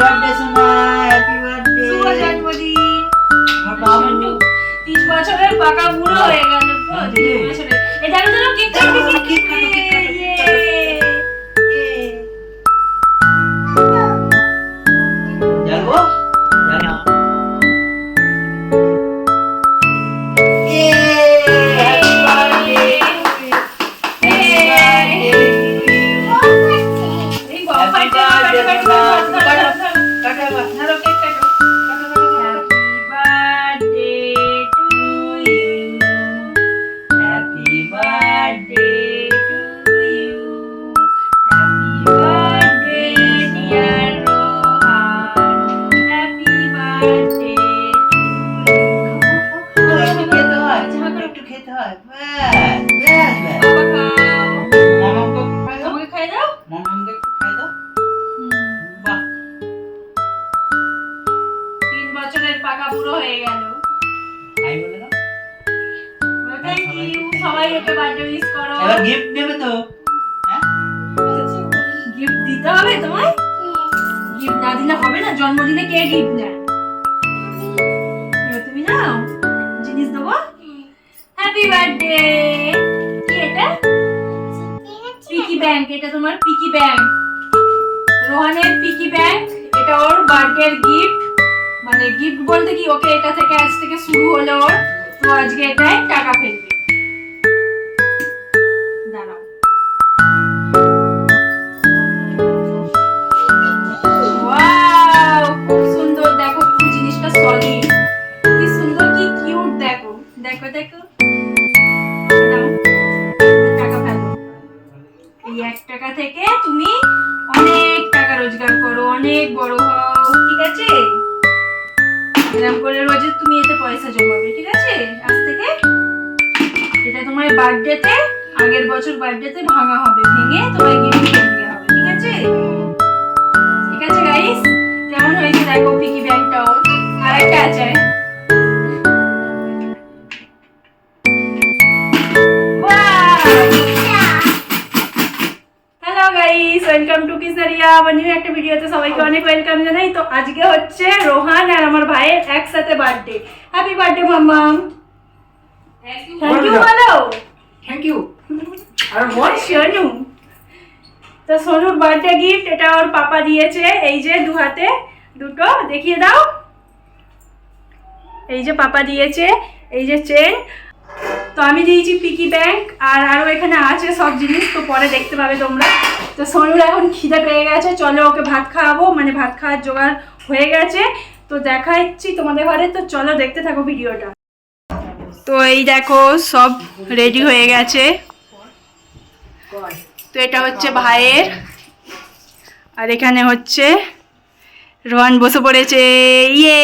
Birthday সোনা happy birthday শুভ জন্মদিন। বাবু তিন বছরের পাকা বুড়ো হয়ে গেল তিন বছরের। দেখো, দেখো, কেক কাটো, কেক কেক কাটো, কাটো, কেক কাটো, কেক গিফট দিতে হবে তোমায়? গিফট না দিলে হবে না, জন্মদিনে কে গিফট তুমি নাও জিনিস দেবো। হ্যাপি বার্থডে কি এটা? পিকি ব্যাংক এটা তোমার পিকি ব্যাংক রোহানের পিকি ব্যাংক এটা ওর বার্থডের গিফট মানে গিফট বলতে কি, ওকে এটা থেকে আজ থেকে শুরু হলো ওর। তো আজকে এটাই টাকা ফেলবে। এটা তোমার বার্থডেতে আগের বছর বার্থডেতে ভাঙা হবে, ভেঙে তোমার গিফট দেওয়া হবে, ঠিক আছে? ঠিক আছে গাইস কেমন হয়েছে দেখো পিকি ব্যাংকটাও আর একটা আছে আমার নিউ একটা ভিডিওতে সবাইকে অনেক ওয়েলকাম জানাই। তো আজকে হচ্ছে রোহান আর আমার ভাইয়ের একসাথে birthday happy birthday Mammam! Thank you বলো থ্যাংক ইউ আর বল সোনু। তো সোনুর বার্থডে গিফট এটা ওর পাপা দিয়েছে। এই যে দু হাতে দুটো দেখিয়ে দাও। এই যে পাপা দিয়েছে এই যে চেন তো আমি দিয়েছি পিকি ব্যাংক আর আরও এখানে আছে সব জিনিস তো পরে দেখতে পাবে তোমরা। তো সোনুর এখন খিদে পেয়ে গেছে চলো ওকে ভাত খাওয়াবো। মানে ভাত খাওয়ার জোগাড় হয়ে গেছে। তো দেখাচ্ছি তোমাদের ঘরে তো চলো দেখতে থাকো ভিডিওটা। তো এই দেখো সব রেডি হয়ে গেছে। তো এটা হচ্ছে ভাইয়ের আর এখানে হচ্ছে রোহন বসে পড়েছে। ইয়ে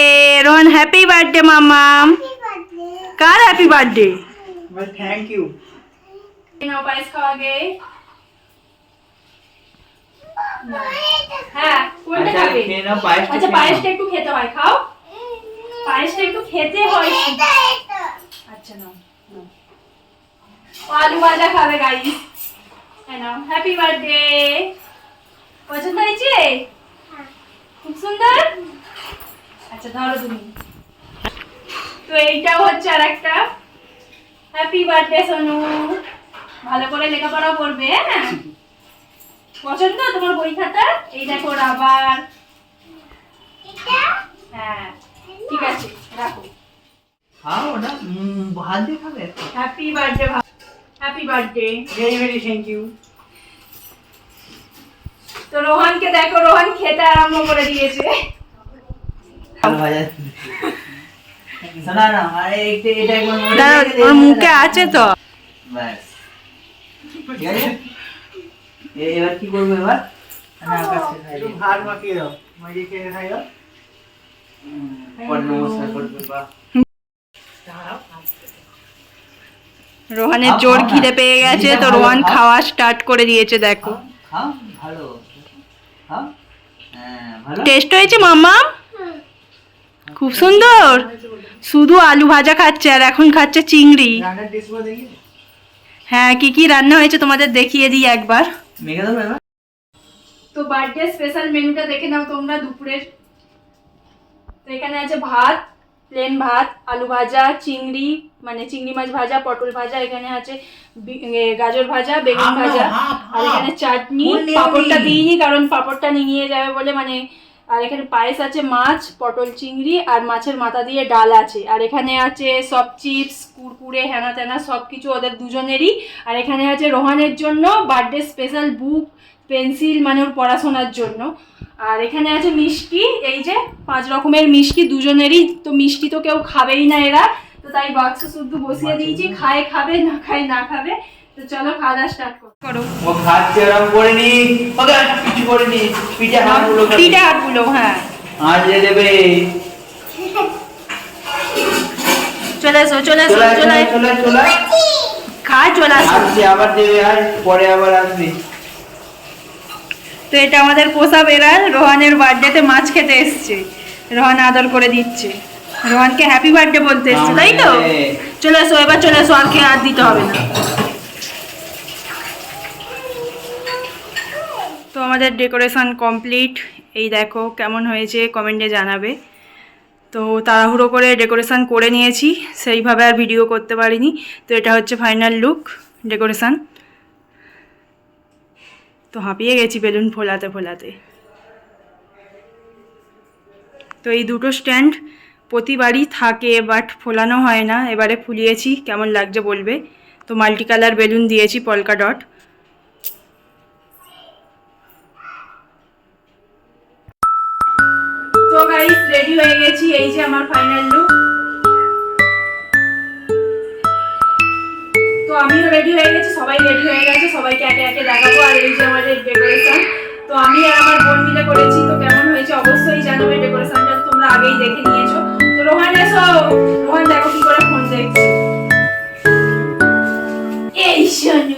রোহন হ্যাপি বার্থডে মামাম। কার হ্যাপি বার্থডে থ্যাংক ইউ পায়েস খাওয়া গে হ্যাঁ কোনটা আচ্ছা খাবে? নাও পায়েসটা আচ্ছা পায়েসটা একটু খেতে হয় খাও। পায়েসটা একটু খেতে হয়। আচ্ছা নাও। আলু ভাজা খাবে গাইস নাও। হ্যাপি বার্থডে পছন্দ হয়েছে? খুব সুন্দর? আচ্ছা ধরো তুমি। তো এইটাও হচ্ছে আর একটা হ্যাপি বার্থডে সোনু। ভালো করে লেখাপড়াও করবে হ্যাঁ? পছন্দ তোমার বই খাতা? এই দেখো রাবার হ্যাঁ ঠিক আছে রাখো। খাও না উম, ভাত দিয়ে খাবে happy birthday happy birthday very very thank you তো রোহানকে দেখো রোহান খেতে আরম্ভ করে দিয়েছে। মুখে আছে তো। এবার কি করব এবার? দিই। ভাত মাখিয়ে দাও। মাখিয়ে খেয়ে খাই দাও নমস্কার করবে রোহানের জোর খিদে পেয়ে গেছে তো রোহান খাওয়া স্টার্ট করে দিয়েছে দেখো। খাও হ্যাঁ ভালো। টেস্ট হয়েছে মাম্মা? খুব সুন্দর। শুধু আলু ভাজা খাচ্ছে আর এখন খাচ্ছে চিংড়ি। হ্যাঁ কি কি রান্না হয়েছে তোমাদের দেখিয়ে দিই একবার। তো বার্থডে স্পেশাল মেনুটা দেখে নাও তোমরা দুপুরের। তো এখানে আছে ভাত প্লেন ভাত আলু ভাজা চিংড়ি মানে চিংড়ি মাছ ভাজা পটল ভাজা এখানে আছে গাজর ভাজা বেগুন ভাজা। আর এখানে চাটনি। পাঁপড়টা দিইনি কারণ পাঁপড়টা নিয়ে যাবে বলে মানে আর এখানে পায়েস আছে মাছ পটল চিংড়ি আর মাছের মাথা দিয়ে ডাল আছে। আর এখানে আছে সব চিপস কুরকুরে হ্যানা ত্যানা সব কিছু ওদের দুজনেরই। আর এখানে আছে রোহানের জন্য বার্থডে স্পেশাল বুক পেন্সিল মানে ওর পড়াশোনার জন্য। আর এখানে আছে মিষ্টি এই যে পাঁচ রকমের মিষ্টি দুজনেরই তো মিষ্টি তো কেউ খাবেই না এরা। তো তাই বাক্স শুদ্ধ বসিয়ে দিয়েছি খায় খাবে না খায় না খাবে। তো চলো খাওয়া দাওয়া স্টার্ট করো। ও খাচ্ছে ওরম করিনি ওকে আর কিছু করিনি পিঠে হাতগুলো খালি। পিঠে হাতগুলো হ্যাঁ। আজ দেবে। চলে এসো চলে এসো চলে চলে চলে খা চলে আসো। আবার দেবে আর পরে আবার আসবে। তো এটা আমাদের পোষা বেড়াল রোহানের বার্থডেতে মাছ খেতে এসছে। রোহান আদর করে দিচ্ছে। রোহানকে হ্যাপি বার্থডে বলতে এসছে তাই তো। চলে এসো এবার চলে এসো আর খেয়ে আর দিতে হবে না। তো আমাদের ডেকোরেশন কমপ্লিট এই দেখো কেমন হয়েছে কমেন্টে জানাবে। তো তাড়াহুড়ো করে ডেকোরেশন করে নিয়েছি সেইভাবে আর ভিডিও করতে পারিনি। তো এটা হচ্ছে ফাইনাল লুক ডেকোরেশন তো হাঁপিয়ে গেছি বেলুন ফোলাতে ফোলাতে। তো এই দুটো স্ট্যান্ড প্রতিবারই থাকে বাট ফোলানো হয় না। এবারে ফুলিয়েছি, কেমন লাগছে বলবে? তো মাল্টি কালার বেলুন দিয়েছি পলকা ডট। তো গাইস রেডি হয়ে গেছি, এই যে আমার ফাইনাল লুক তো আমিও রেডি হয়ে গেছি, সবাই রেডি হয়ে গেছে, সবাইকে একে একে দেখাবো আর এই যে আমাদের ডেকোরেশন তো আমি আর আমার বোন মিলে করেছি, তো কেমন হয়েছে অবশ্যই জানাবে ডেকোরেশনটা তোমরা আগেই দেখে নিয়েছো। তো রোহান, এসো। রোহান, দেখো কি করে ফোন দেখছি। এই শোনু।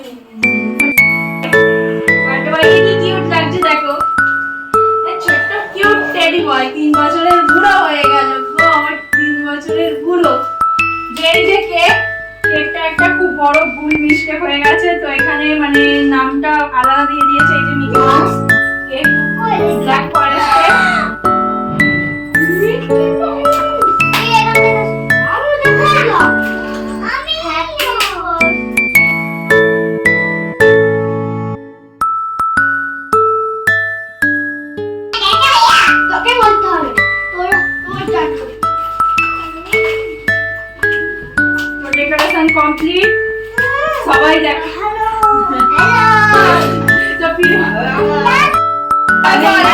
বছরের বুড়ো হয়ে গেল গো, আমার তিন বছরের বুড়ো। যে কেক বড় ভুল মিস্টেক হয়ে গেছে, তো এখানে মানে নামটা আলাদা দিয়ে দিয়েছে এই যে Mickey Mouse cake black forest সবাই দেখো। হ্যালো তো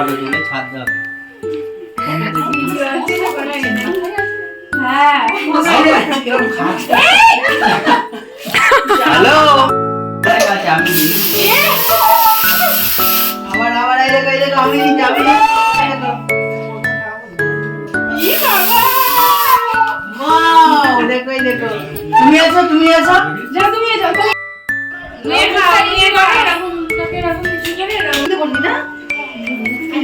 ফটো তুলে ছাদ দাও হ্যাঁ হ্যালো আমি আবার আবার এই দেখো এই দেখো আমি এই দেখো। দেখো তুমি আছো তুমি আছো যাও তুমি যাও নিয়ে খাও নিয়ে খাও এরকম তাকে এরকম কিছু করে এরকম করবি না